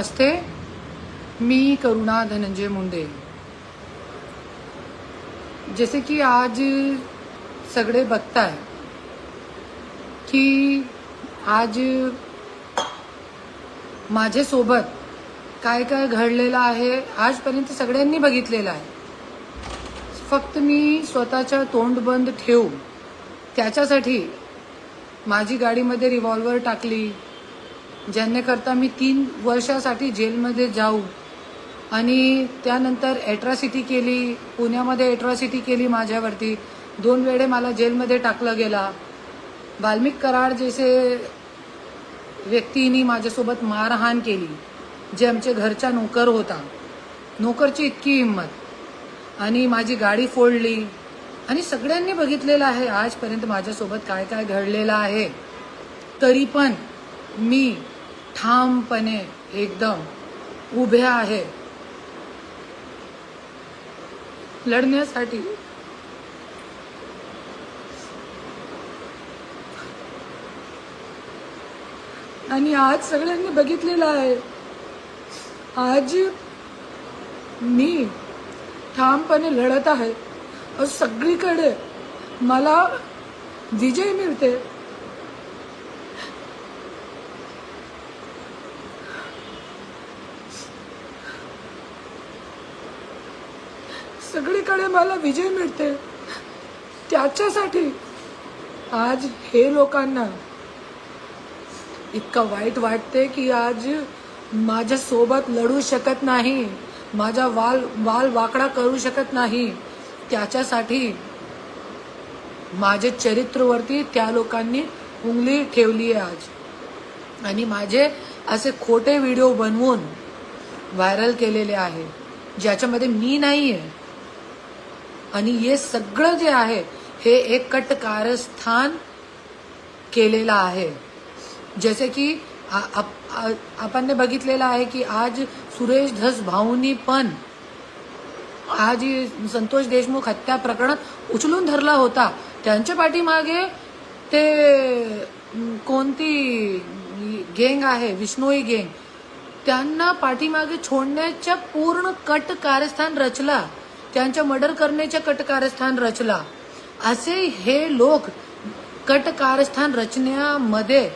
नमस्ते मी करुणा धनंजय मुंडे. जसे की आज सगळे बघताय की आज माझ्यासोबत काय काय घडलेलं आहे आजपर्यंत सगळ्यांनी बघितलेलं आहे. फक्त मी स्वतःच्या तोंड बंद ठेवू त्याच्यासाठी माझी गाडीमध्ये रिव्हॉल्वर टाकली ज्यांनेकरता मी तीन वर्षासाठी जेलमध्ये जाऊ आणि त्यानंतर ॲट्रॉसिटी केली पुण्यामध्ये ॲट्रॉसिटी केली माझ्यावरती. दोन वेळे मला जेलमध्ये टाकलं गेला. वाल्मिक कराड जैसे व्यक्तींनी माझ्यासोबत मारहाण केली जे आमच्या घरचा नोकर होता. नोकरची इतकी हिंमत. आणि माझी गाडी फोडली. आणि सगळ्यांनी बघितलेलं आहे आजपर्यंत माझ्यासोबत काय काय घडलेलं आहे. तरी पण मी ठामपणे एकदम उभे आहे. लढण्यासाठी आणि आज सगळ्यांनी बघितलेलं आहे. आज मी ठामपणे लढत आहे. सगळीकडे मला विजय मिळते. सगळीकडे मला विजय मिळते. त्याच्यासाठी आज हे लोकांना इतकं वाईट वाटते की आज माझ्यासोबत लढू शकत नाही. माझा वाल वाल वाकडा करू शकत नाही. त्याच्यासाठी माझे चरित्रवरती त्या लोकांनी उंगली ठेवली आहे आज. आणि माझे असे खोटे व्हिडिओ बनवून व्हायरल केलेले आहे. ज्याच्यामध्ये मी नाही आहे आणि हे सगळं जे आहे हे एक कट कारस्थान केलेलं आहे. जसे की आप- आपण बघितलेलं आहे की आज सुरेश धस भाऊनी पण आज ही संतोष देशमुख हत्या प्रकरणात उचलून धरला होता. त्यांच्या पाठीमागे ते कोणती गेंग आहे विष्णोई गेंग त्यांना पाठीमागे छोडण्याच्या पूर्ण कट कारस्थान रचला. त्यांच्या मर्डर करण्याच्या कटकारस्थान रचला. असे हे लोक कटकारस्थान रचण्यामध्ये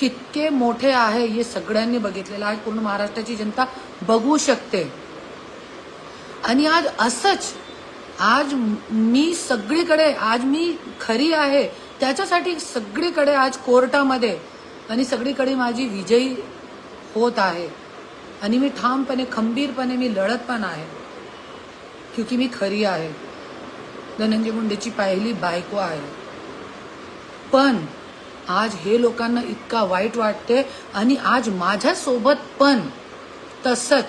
कितके मोठे आहे हे सगळ्यांनी बघितलेलं आहे. पूर्ण महाराष्ट्राची जनता बघू शकते. आणि आज असंच आज मी सगळीकडे आज मी खरी आहे त्याच्यासाठी सगळीकडे आज कोर्टामध्ये आणि सगळीकडे माझी विजयी होत आहे. आणि मी ठामपणे खंबीरपणे मी लढत पण आहे. क्योंकि मी खरी आहे. धनंजय मुंडेची पहिली बायको आहे. पण आज हे लोकांना इतका वाईट वाटते आणि आज माझ्यासोबत पण तसंच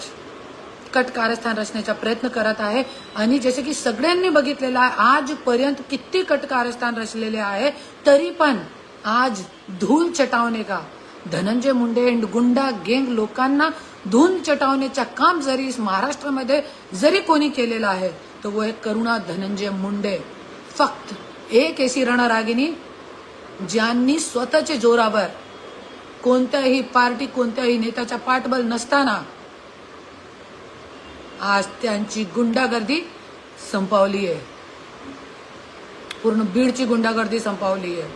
कट कारस्थान रचण्याचा प्रयत्न करत आहे आणि जसे की सगळ्यांनी बघितलेलं आहे आजपर्यंत किती कट कारस्थान रचलेले आहे तरी पण आज धूल चटावणे का? धनंजय मुंडे अँड गुंडा गेंग लोकांना धून चटावण्याचं काम जरी महाराष्ट्रामध्ये जरी कोणी केलेलं आहे तर वो एक करुणा धनंजय मुंडे. फक्त एक ऐसी रणरागिनी ज्यांनी स्वतःच्या जोरावर कोणत्याही पार्टी कोणत्याही नेत्याचा पाठबल नसताना आज त्यांची गुंडागर्दी संपावली आहे. पूर्ण बीडची गुंडागर्दी संपावली आहे.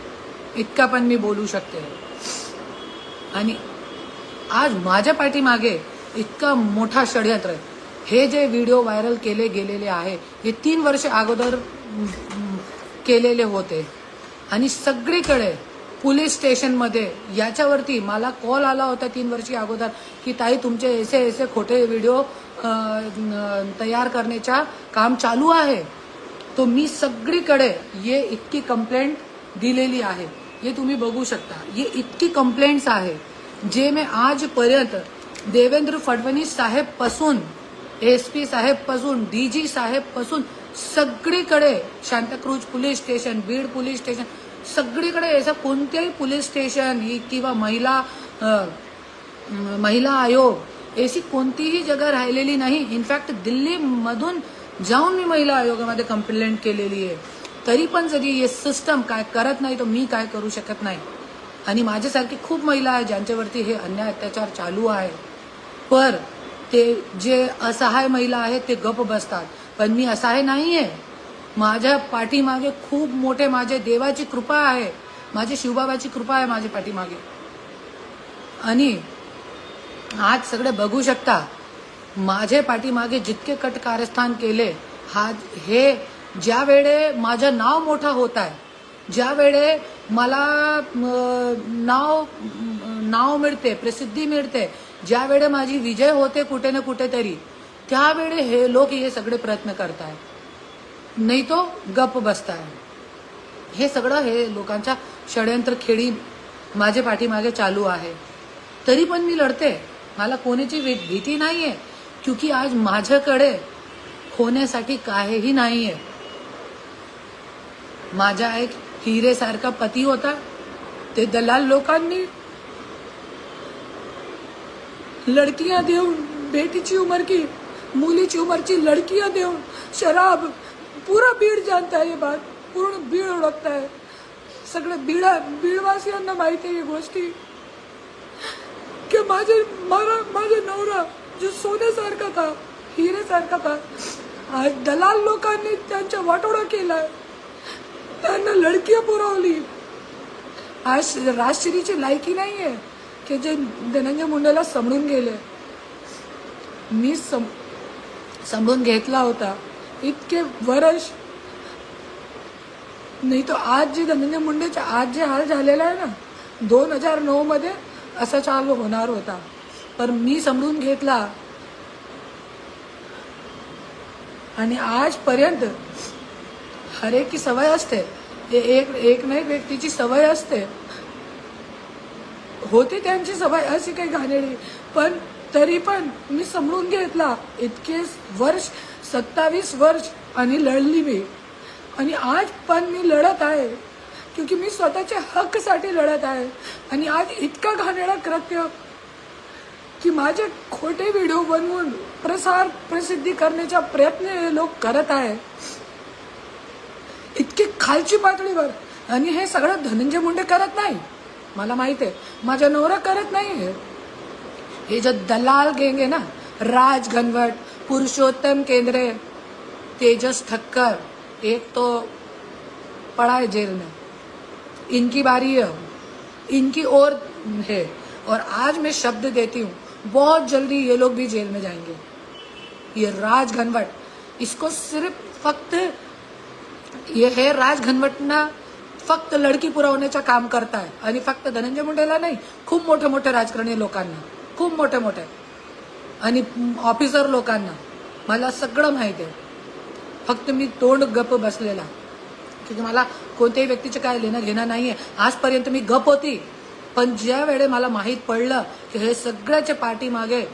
इतका पण मी बोलू शकते. आणि आज माझ्या पाठीमागे इतका मोठा षडयंत्र आहे. हे जे व्हिडिओ व्हायरल केले गेलेले आहे हे तीन वर्ष अगोदर केलेले होते. आणि सगळीकडे पोलीस स्टेशनमध्ये याच्यावरती मला कॉल आला होता तीन वर्षी अगोदर की ताई तुमचे ऐसे ऐसे खोटे व्हिडिओ तयार करण्याचा काम चालू आहे. तो मी सगळीकडे ये इतकी कंप्लेंट दिलेली आहे. हे तुम्ही बघू शकता. हे इतकी कंप्लेंट्स आहे. जे मी आजपर्यंत देवेंद्र फडणवीस साहेबपासून एस पी साहेबपासून डी जी साहेबपासून सगळीकडे Santacruz police station Beed police station सगळीकडे असं कोणत्याही पोलीस स्टेशन ही किंवा महिला महिला आयोग अशी कोणतीही जगा राहिलेली नाही. इनफॅक्ट दिल्लीमधून जाऊन मी महिला आयोगामध्ये कंप्लेंट केलेली आहे. तरी पण जरी हे सिस्टम काय करत नाही तर मी काय करू शकत नाही. आणि माझ्यासारखी खूप महिला आहे ज्यांच्यावरती हे अन्याय अत्याचार चालू आहे. पर ते जे असहाय महिला आहेत ते गप बसतात. पण मी असहाय नाही आहे माझ्या पाठीमागे खूप मोठे माझे देवाची कृपा आहे. माझी शिवबाबाची कृपा आहे माझ्या पाठीमागे. आणि आज सगळे बघू शकता माझे पाठीमागे जितके कट कारस्थान केले हा हे ज्या वेळे माझं नाव मोठं होत आहे ज्या वेळे मला नाव नाव मिळते प्रसिद्धी मिळते. ज्यावेळे माझी विजय होते कुठे ना कुठेतरी त्यावेळे हे लोक हे सगळे प्रयत्न करतायत. नाही तो गप बसताय. हे सगळं हे लोकांच्या षडयंत्र खेळी माझे पाठीमागे चालू आहे. तरी पण मी लढते. मला कोणाची भी- भीती आहे क्योंकि आज माझ्याकडे होण्यासाठी काहीही नाही आहे माझ्या एक हिरेसारखा पती होता. ते दलाल लोकांनी लड़किया देऊन बेटीची उमर की मुलीची उमरची लडकिया देऊन शराब पूरा बीड जाणता हे बात पूर्ण बीड ओळखताय. सगळं बीडा बीडवासियांना माहिती आहे ही गोष्टी. की माझे मला माझे नवरा जो सोन्यासारखा था हिरेसारखा था आज दलाल लोकांनी त्यांच्या वाटोळा केला त्यांना लडकी पुरवली. आज राजश्रीची लायकी नाहीये की जे धनंजय मुंडेला समजून गेले. मी सम समजून घेतला होता. इतके वर्ष नाही तो आज जे धनंजय मुंडेचे आज जे हाल झालेला आहे ना दोन हजार नऊ मध्ये चालू होणार होता. पण मी समजून घेतला. आणि आजपर्यंत हरेक की सवय असते. एक एक ना एक व्यक्तीची सवय असते. होती त्यांची सवय अशी काही घाणेरी पण तरी पण मी समजून घेतला इतके वर्ष सत्तावीस वर्ष आणि लढली मी. आणि आज पण मी लढत आहे. क्योंकि मी स्वतःच्या हक्कसाठी लढत आहे. आणि आज इतका घाणेरडा कृत्य की माझे खोटे व्हिडिओ बनवून प्रसार प्रसिद्धी करण्याचा प्रयत्न लोक करत आहे खालची पातळीवर आणि हे सगळं धनंजय मुंडे करत नाही. मला आहे. माझा नवरा करत नाही हे. जो दलाल गँग है ना, राज घनवट, पुरुषोत्तम केंद्रे, तेजस ठक्कर एक तो पड़ा है जेल में इनकी बारी है इनकी और है. और आज मैं शब्द देती हूँ, बहुत जल्दी ये लोग भी जेल में जाएँगे. ये राज घनवट, इसको सिर्फ़ फक्त ये हे राज घनवटना फक्त लडकी पुरवण्याचं काम करताय. आणि फक्त धनंजय मुंडेला नाही खूप मोठे मोठे राजकारणी लोकांना खूप मोठे मोठे. आणि ऑफिसर लोकांना मला सगळं माहिती आहे. फक्त मी तोंड गप बसलेला. की मला कोणत्याही व्यक्तीचे काय लेणं घेणं नाहीये. आजपर्यंत मी गप होती. पण ज्या वेळे मला माहीत पडलं की हे सगळ्याच्या पाठीमागे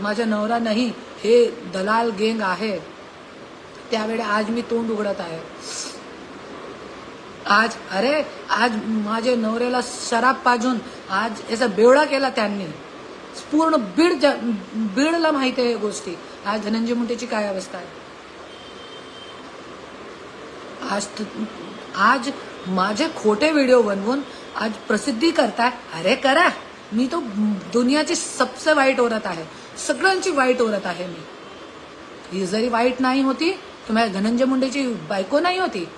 माझ्या नवरा नाही हे दलाल गेंग आहे. त्यावेळे आज मी तोंड उघडत आहे. आज अरे आज माझ्या नवऱ्याला शराब पाजून आज याचा बेवडा केला त्यांनी. पूर्ण बीड बीडला माहिती आहे या गोष्टी. आज धनंजय मुंडेची काय अवस्था आहे? आज आज माझे खोटे व्हिडिओ बनवून आज प्रसिद्धी करताय? अरे करा. मी तो दुनियाची सबसे वाईट औरत आहे. सगळ्यांची वाईट औरत आहे मी. ही जरी वाईट नाही होती तुम्हाला धनंजय मुंडेची बायको नाही होती?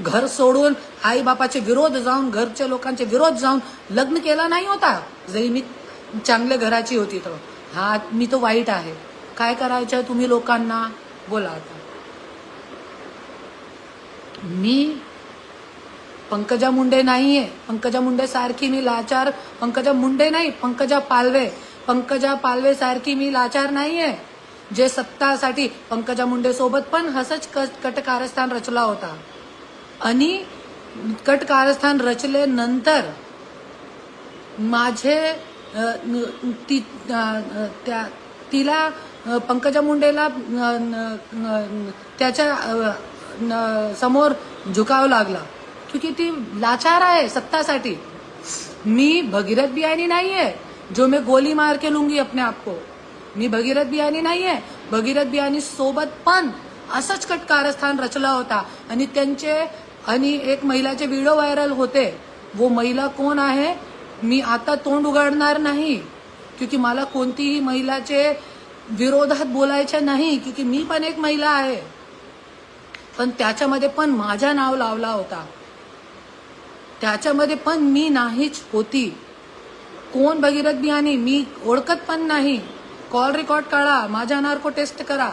घर सोडून आई बापाचे विरोध जाऊन घरच्या लोकांचे विरोध जाऊन लग्न केला नाही होता? जरी मी चांगल्या घराची होती तर. हा मी तो वाईट आहे. काय करायचं तुम्ही लोकांना? बोला आता. मी पंकजा मुंडे नाहीये. पंकजा मुंडे सारखी मी लाचार. पंकजा मुंडे नाही पंकजा पालवे. पंकजा पालवे सारखी मी लाचार नाहीये. जे सत्तासाठी पंकजा मुंडे सोबत पण हसच कट कटकारस्थान रचला होता. आणि कटकारस्थान रचल्यानंतर माझे ती त्या तिला पंकजा मुंडेला त्याच्या न- समोर झुकावं लागला. क्योंकि ती लाचार आहे सत्तासाठी. मी भगीरथ बियाणी नाहीये. जो मैं गोली मार के लूंगी अपने आप को. मी भगीरथ बियाणी नाहीये. भगीरथ बियाणी सोबत पण असंच कट कारस्थान रचला होता. आणि त्यांचे आणि एक महिलाचे व्हिडिओ व्हायरल होते. वो महिला कोण आहे? मी आता तोंड उघडणार नाही. क्योंकि मला कोणतीही महिलाचे विरोधात बोलायचे नाही क्योंकि मी पण एक महिला आहे. पण त्याच्यामध्ये पण माझा नाव लावला होता. त्याच्यामध्ये पण मी नाहीच होती. कोण भगीरथ बियाणी मी ओळखत पण नाही. कॉल रेकॉर्ड काढा माझ्या नार्को टेस्ट करा.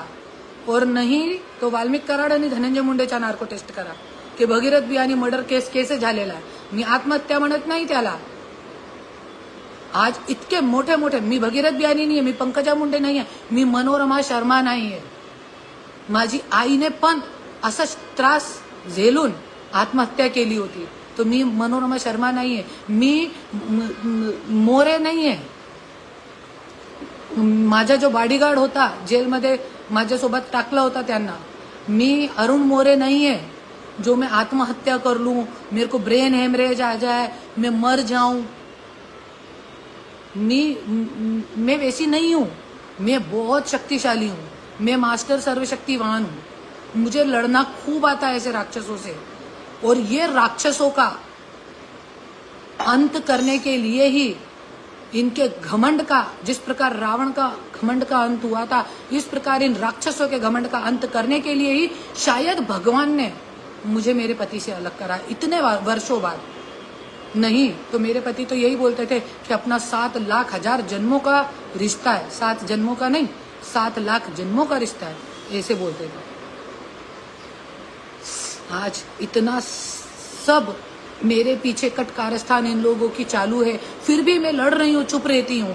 और नाही तो वाल्मिक कराड आणि धनंजय मुंडेच्या नार्को टेस्ट करा. की Bhagirath Biyani murder case case झालेला. आहे मी आत्महत्या म्हणत नाही त्याला. आज इतके मोठे मोठे मी भगीरथ बियाणी नाही मी पंकजा मुंडे नाही आहे मी मनोरमा शर्मा नाही आहे माझी आईने पण असा त्रास झेलून आत्महत्या केली होती. तर मी मनोरमा शर्मा नाहीये. मी मोरे नाही आहे माझा जो बॉडीगार्ड होता जेल जेलमध्ये माझ्यासोबत टाकला होता त्यांना. मी अरुण मोरे नाहीये, जो मैं आत्महत्या कर लूँ, मेरे को ब्रेन हेमरेज आ जाए, मैं मर जाऊँ. मी, मैं वैसी नहीं हूँ, मैं बहुत शक्तिशाली हूँ, मैं मास्टर सर्वशक्तिवान हूँ. मुझे लड़ना खूब आता है ऐसे राक्षसों से. और ये राक्षसों का अंत करने के लिए ही इनके घमंड का, जिस प्रकार रावण का घमंड का अंत हुआ था, इस प्रकार इन राक्षसों के घमंड का अंत करने के लिए ही शायद भगवान ने मुझे मेरे पति से अलग करा। इतने वर्षों बाद। नहीं तो मेरे पति तो यही बोलते थे कि अपना सात लाख हज़ार जन्मों का रिश्ता है। सात जन्मों का नहीं, सात लाख जन्मों का रिश्ता है, ऐसे बोलते थे। आज इतना सब मेरे पीछे कट कारस्थान इन लोगों की चालू है। फिर भी मैं लड़ रही हूँ चुप रहती हूँ।